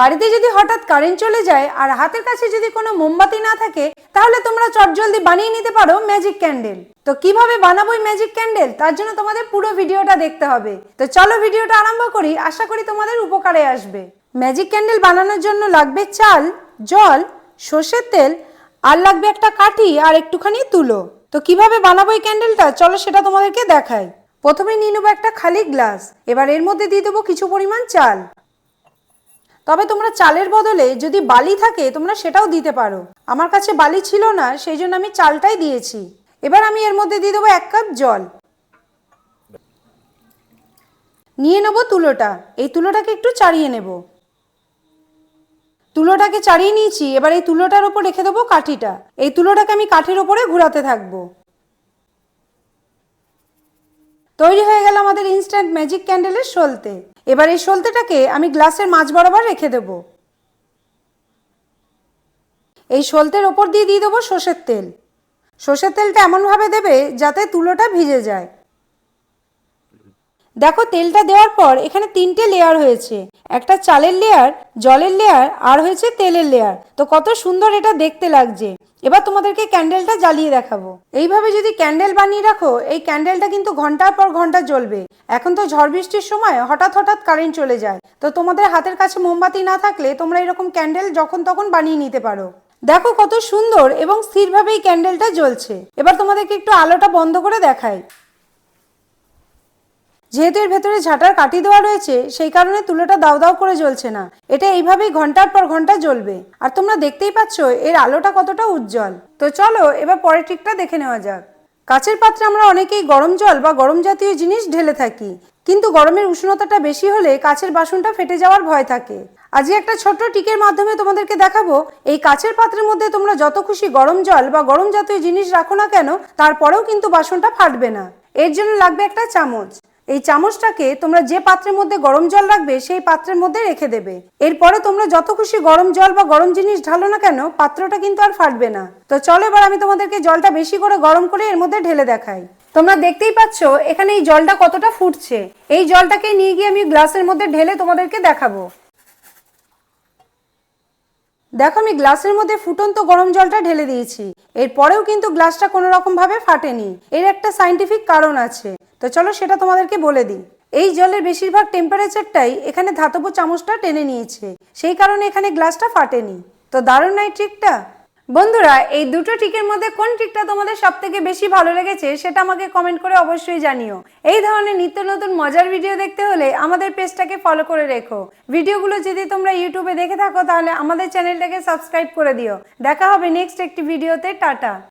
বাড়িতে যদি হঠাৎ কারেন্ট চলে যায় আর হাতের কাছে যদি কোনো মোমবাতি না থাকে, তাহলে তোমরা চটজলদি বানিয়ে নিতে পারো ম্যাজিক ক্যান্ডেল তো কীভাবে বানাবো ম্যাজিক ক্যান্ডেল তার জন্য তোমাদের পুরো ভিডিওটা দেখতে হবে। তো চলো ভিডিওটা আরম্ভ করি। আশা করি তোমাদের উপকারে আসবে। ম্যাজিক ক্যান্ডেল বানানোর জন্য লাগবে চাল, জল, সর্ষের তেল, আর লাগবে একটা কাঠি আর একটুখানি তুলো। তো কীভাবে বানাবো এই ক্যান্ডেলটা চলো সেটা তোমাদেরকে দেখাই। প্রথমে নিয়ে নেব একটা খালি গ্লাস এবার এর মধ্যে দিয়ে দেবো কিছু পরিমাণ চাল। তবে তোমরা চালের বদলে যদি বালি থাকে, তোমরা সেটাও দিতে পারো। আমার কাছে বালি ছিল না সেই জন্য আমি চালটাই দিয়েছি। এবার আমি এর মধ্যে দিয়ে দেবো এক কাপ জল। নিয়ে নেব তুলোটা। এই তুলোটাকে একটু চাড়িয়ে নেব। তুলোটাকে চাড়িয়ে নিয়েছি। এবার এই তুলোটার ওপর রেখে দেবো কাঠিটা। এই তুলোটাকে আমি কাঠের ওপরে ঘোরাতে থাকব। তৈরি হয়ে গেল আমাদের ইনস্ট্যান্ট ম্যাজিক ক্যান্ডেলের সলতে এবার এই সলতেটাকে আমি গ্লাসের মাছ বরাবর রেখে দেব। এই সলতের ওপর দিয়ে দিয়ে দেবো সর্ষের তেল। সর্ষের তেলটা এমনভাবে দেবে যাতে তুলোটা ভিজে যায়। দেখো, তেলটা দেওয়ার পর এখানে তিনটে লেয়ার হয়েছে। একটা চালের লেয়ার জলের লেয়ার আর হয়েছে তেলের লেয়ার তো কত সুন্দর এটা দেখতে লাগছে। এবার তোমাদেরকে ক্যান্ডেলটা জ্বালিয়ে দেখাবো। এইভাবে যদি ক্যান্ডেল বানিয়ে রাখো, এই ক্যান্ডেলটা কিন্তু ঘণ্টার পর ঘণ্টা জ্বলবে। এখন তো ঝড় বৃষ্টির সময় হঠাৎ হঠাৎ কারেন্ট চলে যায়। তো তোমাদের হাতের কাছে মোমবাতি না থাকলে তোমরা এরকম ক্যান্ডেল যখন তখন বানিয়ে নিতে পারো। দেখো কত সুন্দর এবং স্থিরভাবে এই ক্যান্ডেলটা জ্বলছে। এবার তোমাদেরকে একটু আলোটা বন্ধ করে দেখাই। যেহেতু এর ভেতরে ঝাঁটার কাটি দেওয়া রয়েছে, সেই কারণে তুলোটা দাও দাও করে জ্বলছে না। এটা এইভাবেই ঘণ্টার পর ঘণ্টা জ্বলবে। আর তোমরা দেখতেই পাচ্ছ, এর আলোটা কতটা উজ্জ্বল। তো চলো, এবার পরের ট্রিকটা দেখে নেওয়া যাক। কাচের পাত্রে আমরা অনেকেই গরম জল বা গরম জাতীয় জিনিস ঢেলে থাকি। কিন্তু গরমের উষ্ণতাটা বেশি হলে কাচের বাসনটা ফেটে যাওয়ার ভয় থাকে। আজকে একটা ছোট্ট টিকের মাধ্যমে তোমাদেরকে দেখাবো, এই কাচের পাত্রের মধ্যে তোমরা যত খুশি গরম জল বা গরম জাতীয় জিনিস রাখো না কেন, তারপরেও কিন্তু বাসনটা ফাটবে না। এর জন্য লাগবে একটা চামচ। এই চামচটাকে তোমরা যে পাত্রের মধ্যে গরম জল রাখবে, সেই পাত্রের মধ্যে রেখে দেবে। এরপরে তোমরা যত খুশি গরম জল বা গরম জিনিস ঢালো না কেন, পাত্রটা কিন্তু আর ফাটবে না। তো চলো এবার আমি তোমাদেরকে জলটা বেশি করে গরম করে এর মধ্যে ঢেলে দেখাই। তোমরা দেখতেই পাচ্ছ, এখানে এই জলটা কতটা ফুটছে। এই জলটাকে নিয়ে গিয়ে আমি গ্লাসের মধ্যে ঢেলে তোমাদেরকে দেখাবো। দেখো আমি গ্লাসের মধ্যে ফুটন্ত গরম জলটা ঢেলে দিয়েছি। এরপরেও কিন্তু গ্লাসটা কোনো রকমভাবে ফাটেনি। এর একটা সাইন্টিফিক কারণ আছে। তো চলো সেটা তোমাদেরকে বলে দিই। এই জলের বেশিরভাগ টেম্পারেচারটাই এখানে ধাতব চামচটা টেনে নিয়েছে। সেই কারণে এখানে গ্লাসটা ফাটেনি। তো দারুণ নাই ট্রিকটা বন্ধুরা, এই দুটো টিকের মধ্যে কোন টিকটা তোমাদের সব থেকে বেশি ভালো লেগেছে সেটা আমাকে কমেন্ট করে অবশ্যই জানিও। এই ধরনের নিত্য নতুন মজার ভিডিও দেখতে হলে আমাদের পেজটাকে ফলো করে রেখো। ভিডিওগুলো যদি তোমরা ইউটিউবে দেখে থাকো, তাহলে আমাদের চ্যানেলটাকে সাবস্ক্রাইব করে দিও। দেখা হবে নেক্সট একটি ভিডিওতে টাটা!